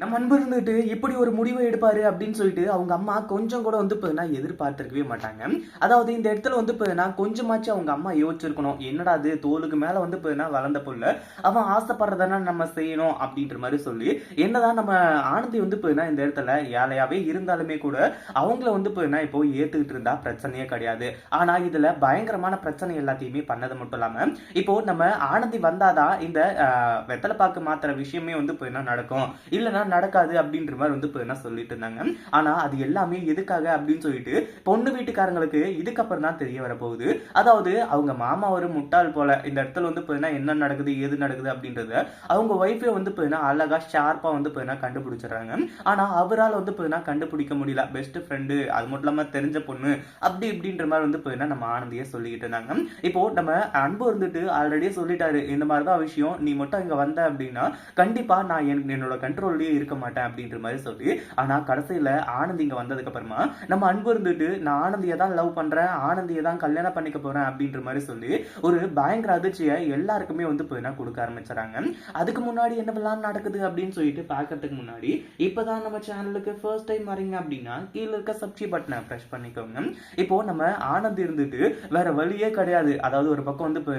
நம்ம அன்பு இருந்துட்டு இப்படி ஒரு முடிவை எடுப்பாரு அப்படின்னு சொல்லிட்டு அவங்க அம்மா கொஞ்சம் கூட வந்து இப்போ எதிர்பார்த்திருக்கவே மாட்டாங்க. அதாவது இந்த இடத்துல வந்து இப்போ கொஞ்சமாச்சும் அவங்க அம்மா யோசிச்சிருக்கணும். என்னடா அது தோலுக்கு மேல வந்து இப்போ வளர்ந்த பொருள் அவன் ஆசைப்படுறதானே நம்ம செய்யணும் அப்படின்ற மாதிரி சொல்லி என்னதான் நம்ம ஆனந்தி வந்து இப்போ இந்த இடத்துல ஏழையாவே இருந்தாலுமே கூட அவங்கள வந்து இப்போ இப்போ ஏத்துக்கிட்டு இருந்தா பிரச்சனையே கிடையாது. ஆனா இதுல பயங்கரமான பிரச்சனை எல்லாத்தையுமே பண்ணது மட்டும் இல்லாம இப்போ நம்ம ஆனந்தி வந்தாதான் இந்த வெத்தலை பாக்கு மாத்திர விஷயமே வந்து இப்போ என்ன நடக்கும். இல்லைன்னா நடக்காது அப்படின்ற மாதிரி வந்து இப்போ என்ன சொல்லிட்டு இருந்தாங்க. ஆனால் அது எல்லாமே எதுக்காக அப்படின்னு சொல்லிட்டு பொண்ணு வீட்டுக்காரங்களுக்கு இதுக்கப்புறம் தான் தெரிய வரப்போகுது. அதாவது அவங்க மாமா ஒரு முட்டாள் போல. இந்த இடத்துல வந்து பார்த்தீங்கன்னா என்ன நடக்குது ஏது நடக்குது அப்படின்றத அவங்க ஒய்ஃபே வந்து பார்த்தீங்கன்னா அழகாக அழகா ஷார்ப்பா வந்து பார்த்தீங்கன்னா கண்டுபிடிச்சிடுறாங்க. ஆனா அவரால் வந்து இப்போ கண்டுபிடிக்க முடியல. பெஸ்ட் ஃப்ரெண்டு அது மட்டும் இல்லாம தெரிஞ்ச பொண்ணு அப்படி இப்படின்ற மாதிரி வந்து பார்த்தீங்கன்னா நம்ம ஆனந்தியே சொல்லிக்கிட்டு இருந்தாங்க. இப்போ நம்ம அன்பு இருந்துட்டு ஆல்ரெடியே சொல்லிட்டாரு. இந்த மாதிரி தான் விஷயம். நீ மட்டும் இங்க வந்த அப்படின்னா கண்டிப்பா நான் என்- என்னோட கண்ட்ரோல்லயே இருக்க மாட்டேன் அப்படின்ற மாதிரி சொல்லி ஆனா கடைசியில ஆனந்தி இங்க வந்ததுக்கு அப்புறமா நம்ம அன்பு இருந்துட்டு நான் ஆனந்தியை தான் லவ் பண்றேன் ஆனந்தியை தான் கல்யாணம் பண்ணிக்க போறேன் அப்படின்ற மாதிரி சொல்லி ஒரு பயங்கர அதிர்ச்சியை எல்லாருக்குமே வந்து இப்போ என்ன கொடுக்க ஆரம்பிச்சுறாங்க அதுக்கு முன்னாடி என்னவெல்லாம் நடக்குது அப்படின்னு சொல்லிட்டு பார்க்கறதுக்கு முன்னாடி இப்பதான் நம்ம சேனலுக்கு ஃபர்ஸ்ட் டைம் வரீங்க அப்படின்னா கீழே இருக்க சப்ஸ்கிரைப் பட்டனை ப்ரெஸ் பண்ணிக்கோங்க. இப்போ நம்ம ஆனந்த் இருந்துட்டு வேற வழியே கிடையாது. அதாவது ஒரு பக்கம் வந்து இப்போ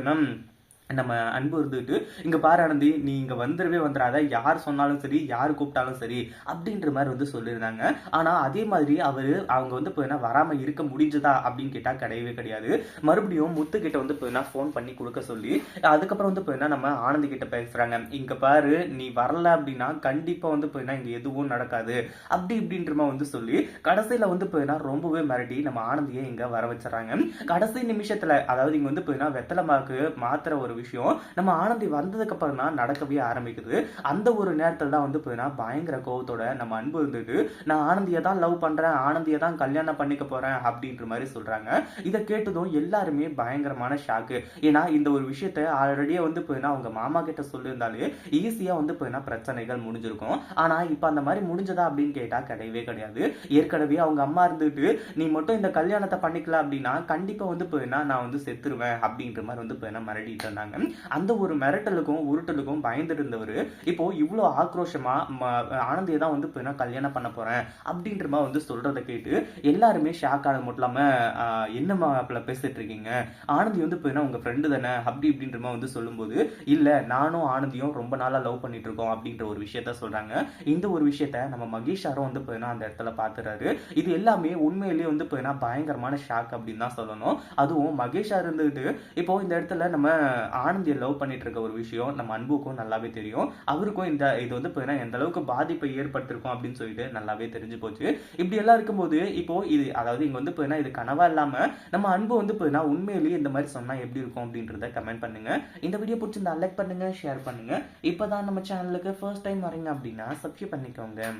நம்ம அன்பு இருந்துட்டு இங்க பாரு ஆனந்தி நீ இங்க வந்துடவே வந்துடாத. யார் சொன்னாலும் சரி யார் கூப்பிட்டாலும் சரி அப்படின்ற மாதிரி வந்து சொல்லியிருந்தாங்க. ஆனா அதே மாதிரி அவரு அவங்க வந்து இப்போ என்ன வராம இருக்க முடிஞ்சதா அப்படின்னு கேட்டா கிடையவே கிடையாது. மறுபடியும் முத்து கிட்ட வந்து இப்போ என்ன ஃபோன் பண்ணி கொடுக்க சொல்லி அதுக்கப்புறம் வந்து இப்போ என்ன நம்ம ஆனந்தி கிட்ட பேசுறாங்க. இங்க பாரு நீ வரல அப்படின்னா கண்டிப்பா வந்து இப்போ என்ன இங்க எதுவும் நடக்காது. அப்படி இப்படின்ற மாதிரி வந்து சொல்லி கடைசியில வந்து இப்போ என்ன ரொம்பவே மிரட்டி நம்ம ஆனந்தியை இங்க வர வச்சுறாங்க கடைசி நிமிஷத்துல அதாவது இங்க வந்து இப்போ என்ன வெத்தலை மாக்கு மாத்திர ஒரு விஷயம். நம்ம ஆனந்தி வந்ததுக்கு அப்புறம் தான் நடக்கவே ஆரம்பிக்குது. அந்த ஒரு நேரத்தில் தான் வந்து பார்த்தீங்கன்னா பயங்கர கோவத்தோட நம்ம அன்பு இருந்துட்டு நான் ஆனந்தியை தான் லவ் பண்றேன் ஆனந்தியை தான் கல்யாணம் பண்ணிக்க போறேன் அப்படின்ற மாதிரி சொல்றாங்க. இதை கேட்டதும் எல்லாருமே பயங்கரமான ஷாக்கு ஏன்னா இந்த ஒரு விஷயத்த ஆல்ரெடியே வந்து பார்த்தீங்கன்னா அவங்க மாமா கிட்ட சொல்லியிருந்தாலே ஈஸியா வந்து இப்போ என்ன பிரச்சனைகள் முடிஞ்சிருக்கும். ஆனா இப்போ அந்த மாதிரி முடிஞ்சதா அப்படின்னு கேட்டா கிடையவே கிடையாது. ஏற்கனவே அவங்க அம்மா இருந்துட்டு நீ மட்டும் இந்த கல்யாணத்தை பண்ணிக்கல அப்படின்னா கண்டிப்பா வந்து இப்போ என்ன நான் வந்து செத்துருவேன் அப்படின்ற மாதிரி வந்து பார்த்தீங்கன்னா மிரட்டிட்டு இருந்தாங்க. அந்த ஒரு மிரட்டலுக்கும் உருட்டலுக்கும் பயந்துட்டு இருந்தவர் இப்போ இவ்வளோ ஆக்ரோஷமா ம- ஆனந்தியை தான் வந்து இப்போ கல்யாணம் பண்ண போறேன். அப்படின்ற மாதிரி வந்து சொல்றதை கேட்டு எல்லாருமே ஷாக் ஆனது மட்டும் இல்லாம என்னம்மா அப்பல பேசிட்டு இருக்கீங்க? ஆனந்தி வந்து இப்போ என்ன உங்க ஃப்ரெண்டு தானே? அப்படி இப்படின்ற மாதிரி வந்து சொல்லும்போது இல்லை நானும் ஆனந்தியும் ரொம்ப நாளாக லவ் பண்ணிட்டு இருக்கோம். அப்படின்ற ஒரு விஷயத்த சொல்றாங்க. இந்த ஒரு விஷயத்த நம்ம மகேஷாரும் வந்து இப்போ என்ன அந்த இடத்துல பாத்துறாரு. இது எல்லாமே உண்மையிலேயே வந்து இப்போ பயங்கரமான ஷாக் அப்படின்னு தான் சொல்லணும். அதுவும் மகேஷா இருந்துகிட்டு இப்போ இந்த இடத்துல நம்ம ஆனந்தியை லவ் பண்ணிட்டு இருக்க ஒரு விஷயம் நம்ம அன்புக்கும் நல்லாவே தெரியும். அவருக்கும் இந்த இது வந்து பார்த்தீங்கன்னா எந்த அளவுக்கு பாதிப்பை ஏற்படுத்திருக்கும் அப்படின்னு சொல்லிட்டு நல்லாவே தெரிஞ்சு போச்சு. இப்படி எல்லாம் இருக்கும்போது இப்போ இது அதாவது இங்க வந்து இப்போ என்ன இது கனவா இல்லாம நம்ம அன்பு வந்து இப்போ உண்மையிலேயே இந்த மாதிரி சொன்னா எப்படி இருக்கும் அப்படின்றத கமெண்ட் பண்ணுங்க. இந்த வீடியோ பிடிச்சிருந்தா லைக் பண்ணுங்க ஷேர் பண்ணுங்க. இப்பதான் நம்ம சேனலுக்கு ஃபர்ஸ்ட் டைம் வரீங்க அப்படின்னா சப்ஸ்கிரைப் பண்ணிக்கோங்க.